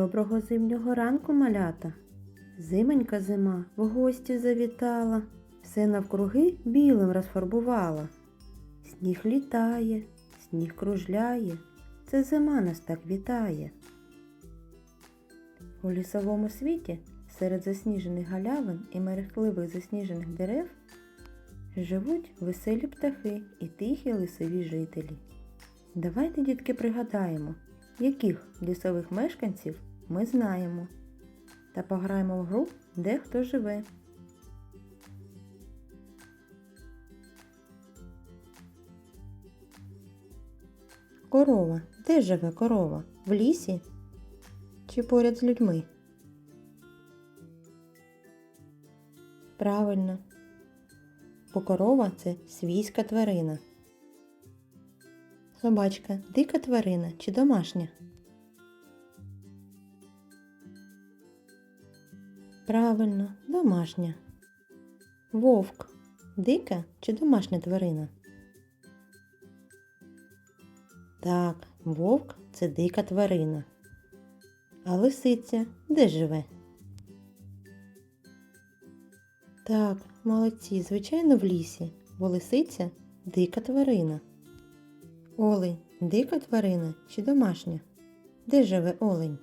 Доброго зимнього ранку, малята. Зименька зима в гості завітала, все навкруги білим розфарбувала. Сніг літає, сніг кружляє, це зима нас так вітає. У лісовому світі серед засніжених галявин і мерехтливих засніжених дерев живуть веселі птахи і тихі лісові жителі. Давайте, дітки, пригадаємо, яких лісових мешканців ми знаємо, та пограємо в гру, де хто живе. Корова. Де живе корова? В лісі чи поряд з людьми? Правильно. Бо корова це свійська тварина. Собачка дика тварина чи домашня? Правильно, домашня. Вовк дика чи домашня тварина? Так, вовк це дика тварина. А лисиця де живе? Так, молодці, звичайно, в лісі, бо лисиця дика тварина. Олень дика тварина чи домашня? Де живе олень?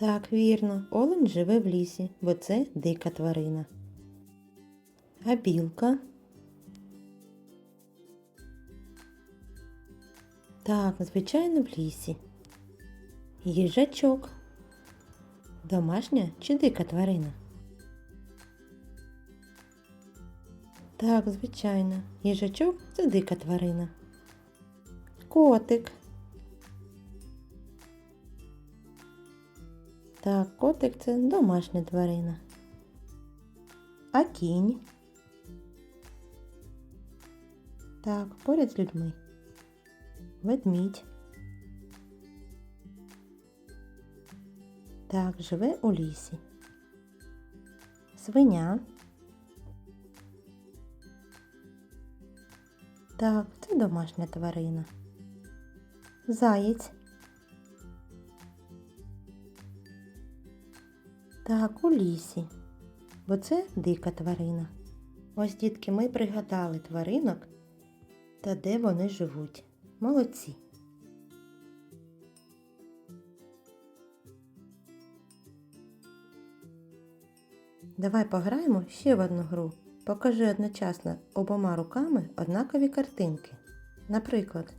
Так, вірно, олень живе в лісі, бо це дика тварина. А білка? Так, звичайно, в лісі. Їжачок. Домашня чи дика тварина? Так, звичайно, їжачок це дика тварина. Котик. Так, котик це домашня тварина. А кінь. Так, поряд з людьми. Ведмідь. Так, живе у лісі. Свиня. Так, це домашня тварина. Заєць. Так, у лісі, бо це дика тварина. Ось, дітки, ми пригадали тваринок та де вони живуть. Молодці. Давай пограємо ще в одну гру. Покажи одночасно обома руками однакові картинки. Наприклад,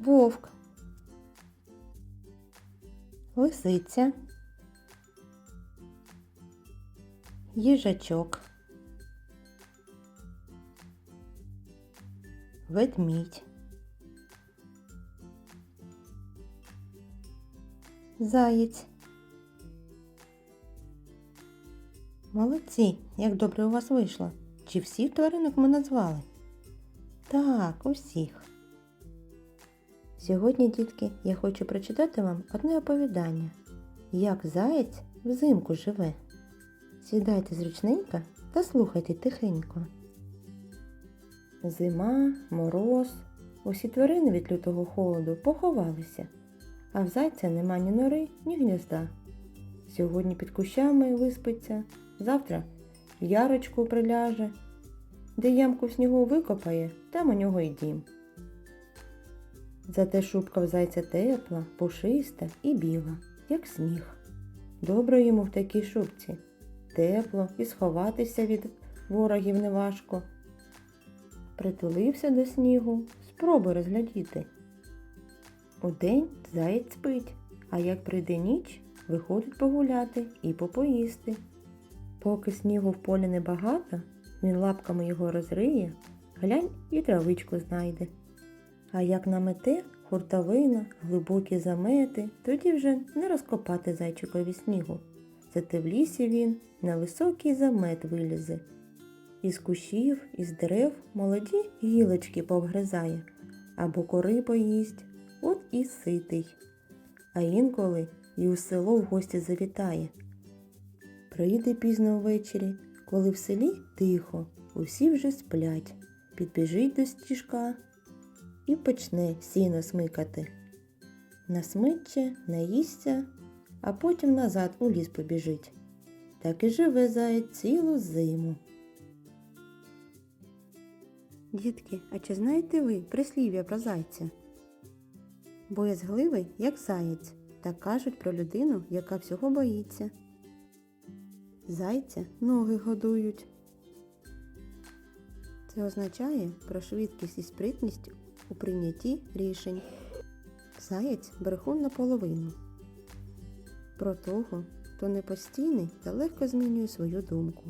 вовк, лисиця, їжачок, ведмідь, заєць. Молодці, як добре у вас вийшло. Чи всіх тваринок ми назвали? Так, усіх. Сьогодні, дітки, я хочу прочитати вам одне оповідання, як заєць взимку живе. Сідайте зручненько та слухайте тихенько. Зима, мороз, усі тварини від лютого холоду поховалися, а в зайця нема ні нори, ні гнізда. Сьогодні під кущами виспиться, завтра в ярочку приляже, де ямку в снігу викопає, там у нього й дім. Зате шубка в зайця тепла, пушиста і біла, як сніг. Добре йому в такій шубці. Тепло і сховатися від ворогів неважко. Притулився до снігу, спробуй розглядіти. Удень заєць спить, а як прийде ніч, виходить погуляти і попоїсти. Поки снігу в полі небагато, він лапками його розриє, глянь і травичку знайде. А як намете хуртовина, глибокі замети, тоді вже не розкопати зайчикові снігу. Зате в лісі він на високий замет вилізе. Із кущів, із дерев молоді гілочки повгризає, або кори поїсть, от і ситий. А інколи і у село в гості завітає. Прийде пізно ввечері, коли в селі тихо, усі вже сплять, підбіжить до стіжка і почне сіно смикати. насмиче, наїсться, а потім назад у ліс побіжить. Так і живе заєць цілу зиму. Дітки, а чи знаєте ви прислів'я про зайця? Боязгливий, як заєць, так кажуть про людину, яка всього боїться. Зайця ноги годують. Це означає про швидкість і спритність у прийнятті рішень. Заєць брехун наполовину. Про того, хто не постійний та легко змінює свою думку.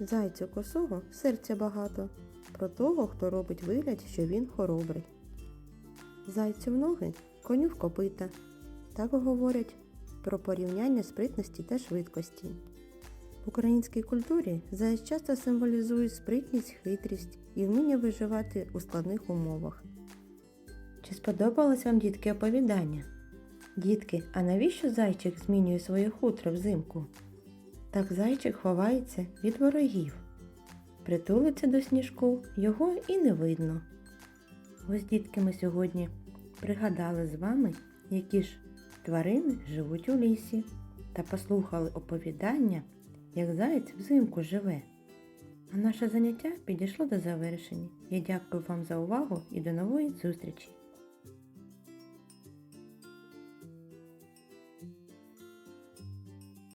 Зайцю косого серця багато. Про того, хто робить вигляд, що він хоробрий. Зайцю в ноги, коню в копита. Так говорять про порівняння спритності та швидкості. В українській культурі заєць часто символізує спритність, хитрість і вміння виживати у складних умовах. Чи сподобалось вам, дітки, оповідання? Дітки, а навіщо зайчик змінює своє хутро взимку? Так зайчик ховається від ворогів. Притулиться до сніжку, його і не видно. Ось дітки ми сьогодні пригадали з вами, які ж тварини живуть у лісі, та послухали оповідання, як заєць взимку живе. А наше заняття підійшло до завершення. Я дякую вам за увагу і до нової зустрічі!